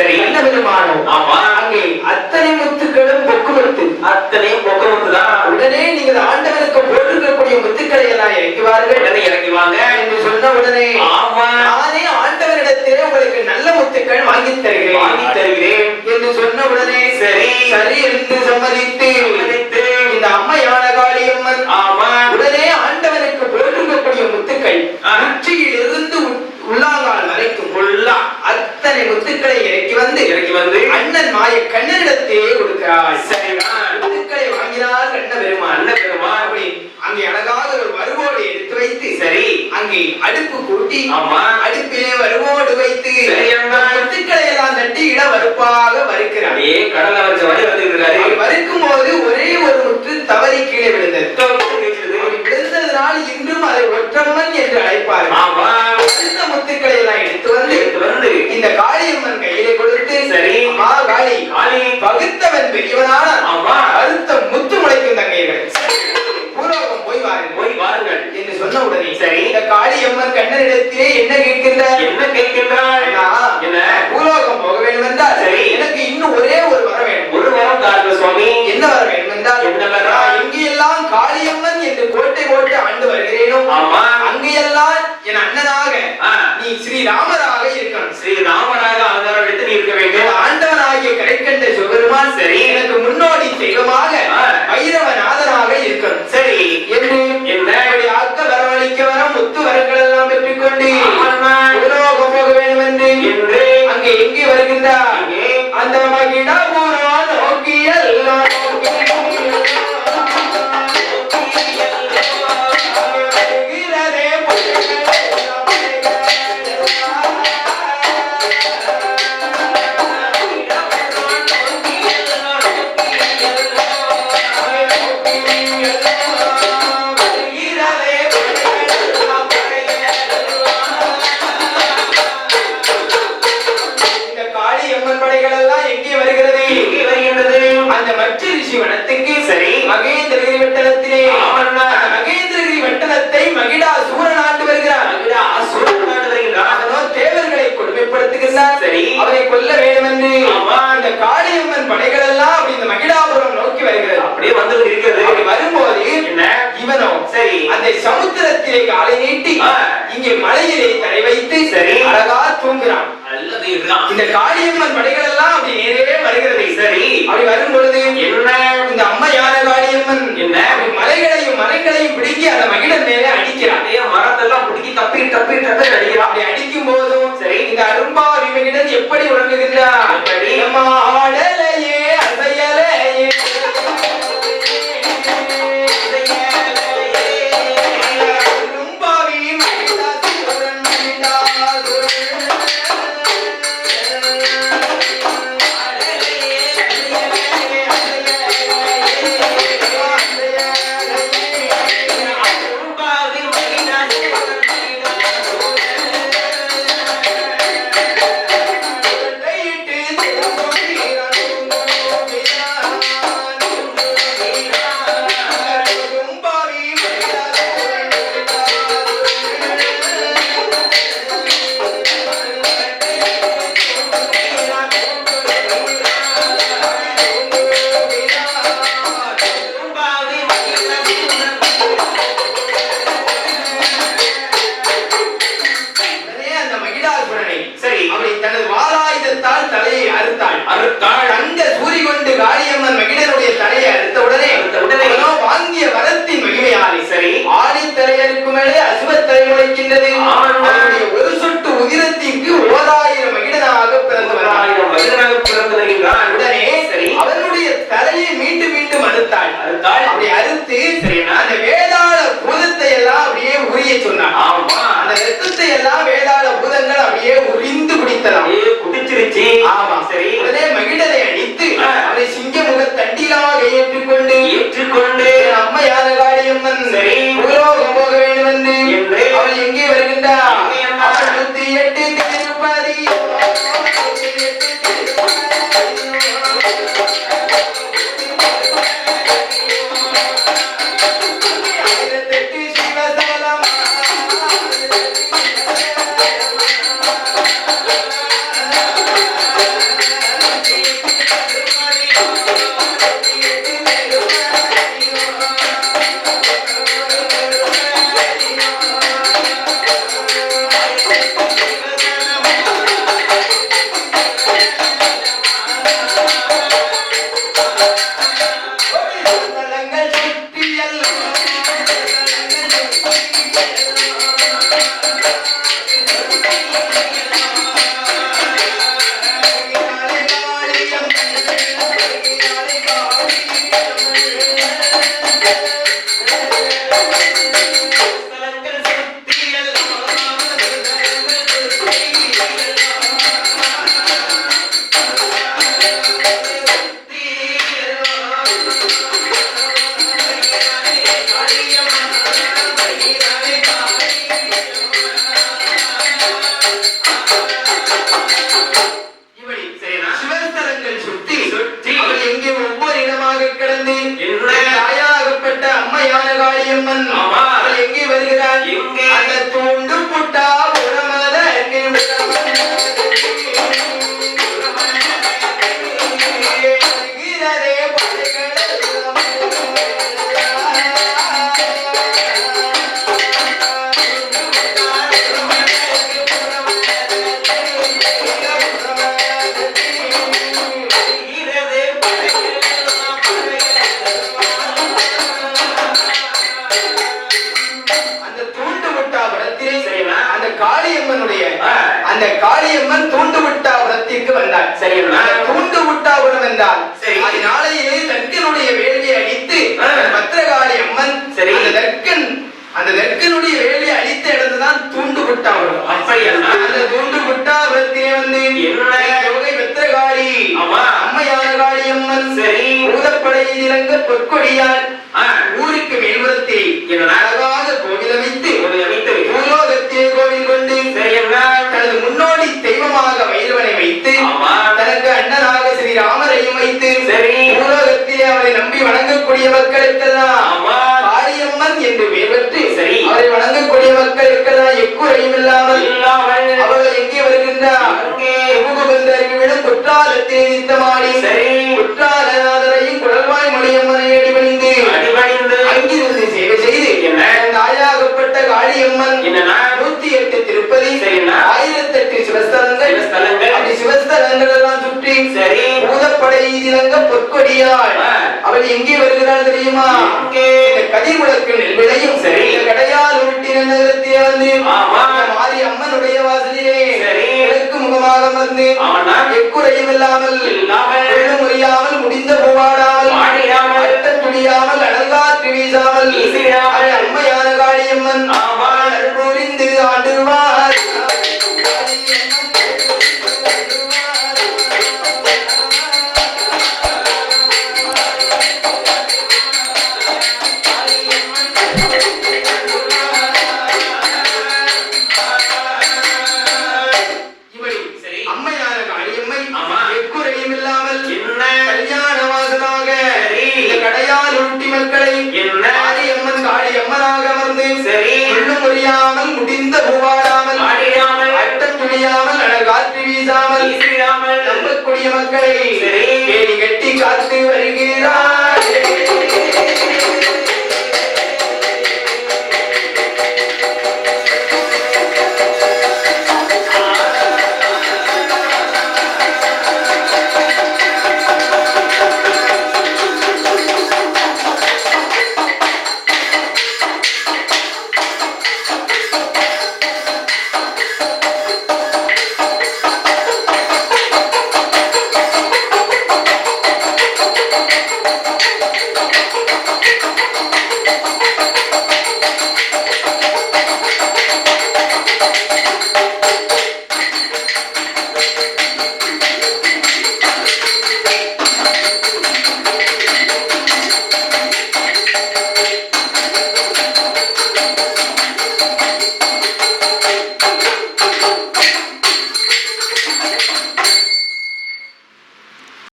சரி. என்ன பெருமானோ ஆமா. அங்கே அத்தனை முத்துக்களும் பொக்கு முத்து அத்தனையும் பொக்கமுத்து தான் உடனே நீங்கள் ஆண்டவனுக்கு போட்டிருக்கக்கூடிய முத்துக்களை எல்லாம் இறக்குவார்கள். உடனே இறங்கி வாங்க என்று சொன்ன உடனே ஆமா. நானே ஆண்டவரிடத்திலே உங்களுக்கு நல்ல முத்துக்கள் வாங்கி தருகிறேன். வாங்கி தருகிறேன். என்று சொன்ன உடனே சரி. சரி என்று சம்மதித்து. அத்தனை முத்துக்களை இறக்கி வந்து இறக்கி வந்து அண்ணன் மாய கண்ணனிடத்தே கொடுக்கிறாள். சரிதான் முத்துக்களை வாங்கினார் கண்ண பெருமான் நல்ல பெருமான் அப்படி அங்கே அழகாக ஒரு வருவோடு எடுத்து வைத்து சரி அங்கே அடுப்பு கூட்டி ஆமா. அடுப்பிலே வருவோடு வைத்து அண்ணா. முத்துக்களை எல்லாம் தட்டி இட வறுப்பாக வறுக்கிறார். அப்படியே கடல்ல வச்ச இருக்காரு அப்படி வறுக்கும் போது ஒரே ஒரு முத்து தவறி கீழே விழுந்தது. விழுந்ததனால் இன்றும் அதை ஒற்றம்மன் என்று அழைப்பார்கள். ஆமா. முத்துக்களை இந்த காளியம்மன் காலை நீட்டி. இங்கே மலையிலே தலை வைத்து சரி. அழகா தூங்குறான் இந்த காளியம்மன் படைகள் எல்லாம் அப்படி நேரே வருகிறது சரி அப்படி வரும் பொழுது என்ன இந்த அம்மையான காளியம்மன் என்ன? அப்படி மலைகளையும் மரங்களையும் பிடுங்கி அந்த மகிழன் மேலே அடிக்கிறான் மரத்தெல்லாம் பிடிக்கி தப்பி தப்பி தப்பி அடிக்கிறான் அப்படி அடிக்கும் போதும் சரி. இந்த அரும்பா விமகிடன் எப்படி உறங்குகின்றார் எப்படி? அம்மா ஆடலையே Thank you. அவள் எங்கே வருகிறாள் எங்கே? அந்த தூண்டு புட்டா விட்டாபுரம் என்றால் சரி. அது நாளையிலே தர்க்கனுடைய வேள்வியை அடித்து. பத்திரகாளி அம்மன் சரி. அந்த தர்க்கன் அந்த தர்க்கனுடைய வேள்வியை அடித்த இடத்துதான் தூண்டு விட்டாபுரம் அப்படியாண்ணா? அந்த தூண்டு விட்டாபுரத்திலே வந்து என்ன? யோகை பத்திரகாளி. அம்மையான காளியம்மன் சரி. பூதப்படையில் இறங்க பொற்கொடியால். ஊருக்கு மேல்புறத்தில்? அழகாக கோவில் அமைத்து அமைத்து பூலோகத்திலே கோவில் கொண்டு தனது முன்னோடி தெய்வமாக வைரவனை வைத்து. தனக்கு அண்ணனாக ஸ்ரீராமரையும் வைத்து சரி. பூலோகத்திலே அவரை நம்பி வணங்கக்கூடிய மக்களுக்கெல்லாம் ஆமா. காளியம்மன் என்று பெயர் பெற்று சரி. அவரை வணங்கக்கூடிய மக்களுக்கெல்லாம் எக்குறையும் இல்லாமல் கதிர்விளக்கு நெல்விளையும் சரி. கடையால் உருட்டி நகரத்திலே வந்து மாரி அம்மனுடைய வாசலிலே. கிழக்கு முகமாக ஆமாண்ணா. எக்குறையும் இல்லாமல் முறியாமல் முடிந்த பூவாடாமல். அட்டம் துடியாமல் அனல்காற்று வீசாமல் அம்மையான காளியம்மன். அருள் புரிந்து ஆண்டுவார் மக்களை என்ன? காளியம்மன் காளியம்மனாக அமர்ந்து சரி. ஒண்ணும் முடியாமல் முடிந்த பூவாடாமல் வாடிடாமல். அட்டம் துணியாமல் அழகாற்று வீசாமல். நம்பக்கூடிய மக்களை சரி. கட்டி காத்து வருகிறார்